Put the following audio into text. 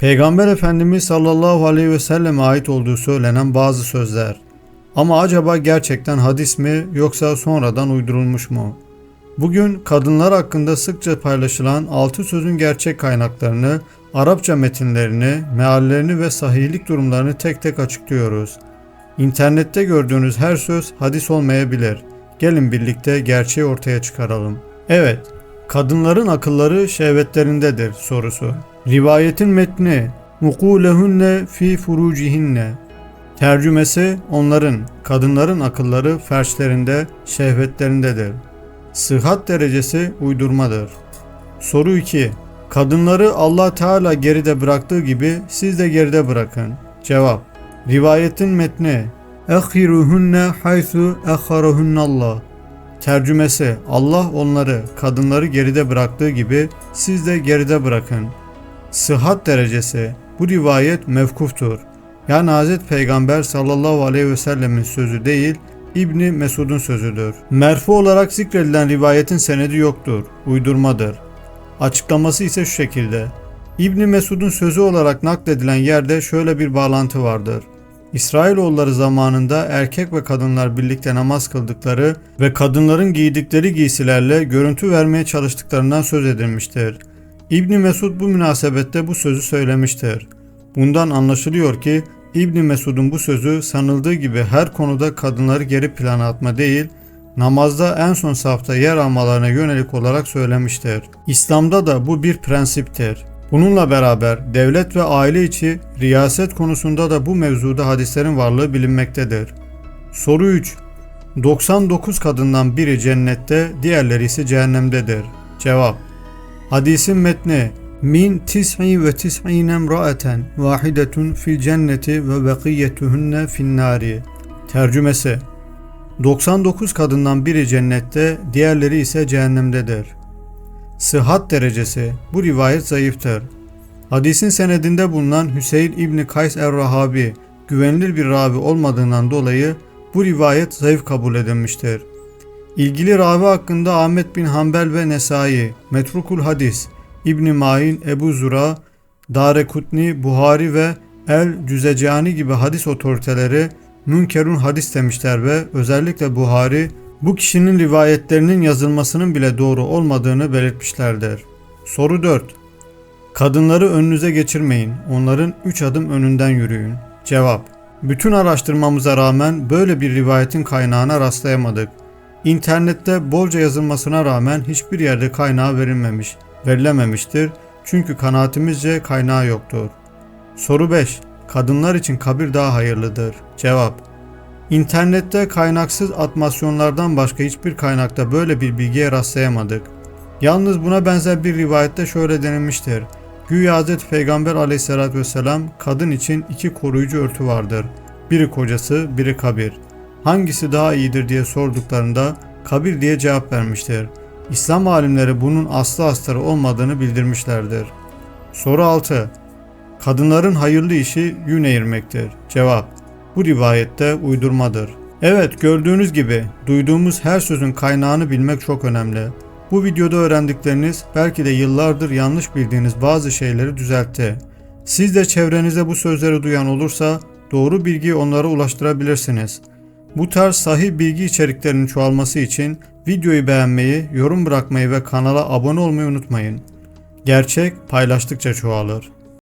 Peygamber Efendimiz sallallahu aleyhi ve selleme ait olduğu söylenen bazı sözler. Ama acaba gerçekten hadis mi yoksa sonradan uydurulmuş mu? Bugün kadınlar hakkında sıkça paylaşılan altı sözün gerçek kaynaklarını, Arapça metinlerini, meallerini ve sahihlik durumlarını tek tek açıklıyoruz. İnternette gördüğünüz her söz hadis olmayabilir. Gelin birlikte gerçeği ortaya çıkaralım. Evet, kadınların akılları şehvetlerindedir sorusu. Rivayetin metni Mukulehunne fi furucihinne Tercümesi onların, kadınların akılları ferçlerinde, şehvetlerindedir. Sıhhat derecesi uydurmadır. Soru 2. Kadınları Allah Teala geride bıraktığı gibi siz de geride bırakın. Cevap. Rivayetin metni Ehiruhunne haythu eharuhunnallah Tercümesi Allah onları, kadınları geride bıraktığı gibi siz de geride bırakın. Sıhhat derecesi bu rivayet mevkuftur. Yani Hz. Peygamber sallallahu aleyhi ve sellemin sözü değil, İbni Mesud'un sözüdür. Merfu olarak zikredilen rivayetin senedi yoktur, uydurmadır. Açıklaması ise şu şekilde. İbni Mesud'un sözü olarak nakledilen yerde şöyle bir bağlantı vardır. İsrailoğulları zamanında erkek ve kadınlar birlikte namaz kıldıkları ve kadınların giydikleri giysilerle görüntü vermeye çalıştıklarından söz edilmiştir. İbni Mesud bu münasebette bu sözü söylemiştir. Bundan anlaşılıyor ki İbni Mesud'un bu sözü sanıldığı gibi her konuda kadınları geri plana atma değil, namazda en son safta yer almalarına yönelik olarak söylemiştir. İslam'da da bu bir prensiptir. Bununla beraber devlet ve aile içi riyaset konusunda da bu mevzuda hadislerin varlığı bilinmektedir. Soru 3. 99 kadından biri cennette, diğerleri ise cehennemdedir. Cevap. Hadisin metni Min tis'i ve tis'ine emraeten vahidetun fil cenneti ve bekiyetuhunne fin nari. Tercümesi 99 kadından biri cennette, diğerleri ise cehennemdedir. Sıhhat derecesi bu rivayet zayıftır. Hadisin senedinde bulunan Hüseyin İbni Kays er-Rahabi güvenilir bir ravi olmadığından dolayı bu rivayet zayıf kabul edilmiştir. İlgili ravi hakkında Ahmet bin Hanbel ve Nesai, Metrukul Hadis, İbn Main, Ebu Zura, Darekutni, Buhari ve El Cüzecani gibi hadis otoriteleri münkerun hadis demişler ve özellikle Buhari bu kişinin rivayetlerinin yazılmasının bile doğru olmadığını belirtmişlerdir. Soru 4. Kadınları önünüze geçirmeyin. Onların 3 adım önünden yürüyün. Cevap. Bütün araştırmamıza rağmen böyle bir rivayetin kaynağına rastlayamadık. İnternette bolca yazılmasına rağmen hiçbir yerde kaynağı verilmemiş, verilememiştir. Çünkü kanaatimizce kaynağı yoktur. Soru 5. Kadınlar için kabir daha hayırlıdır. Cevap. İnternette kaynaksız atmasyonlardan başka hiçbir kaynakta böyle bir bilgiye rastlayamadık. Yalnız buna benzer bir rivayette şöyle denilmiştir. Güya Hz. Peygamber aleyhissalatü vesselam kadın için iki koruyucu örtü vardır. Biri kocası, biri kabir. Hangisi daha iyidir diye sorduklarında kabir diye cevap vermiştir. İslam alimleri bunun aslı astarı olmadığını bildirmişlerdir. Soru 6. Kadınların hayırlı işi yün eğirmektir. Cevap. Bu rivayette uydurmadır. Evet gördüğünüz gibi duyduğumuz her sözün kaynağını bilmek çok önemli. Bu videoda öğrendikleriniz belki de yıllardır yanlış bildiğiniz bazı şeyleri düzeltti. Siz de çevrenize bu sözleri duyan olursa doğru bilgiyi onlara ulaştırabilirsiniz. Bu tarz sahih bilgi içeriklerinin çoğalması için videoyu beğenmeyi, yorum bırakmayı ve kanala abone olmayı unutmayın. Gerçek paylaştıkça çoğalır.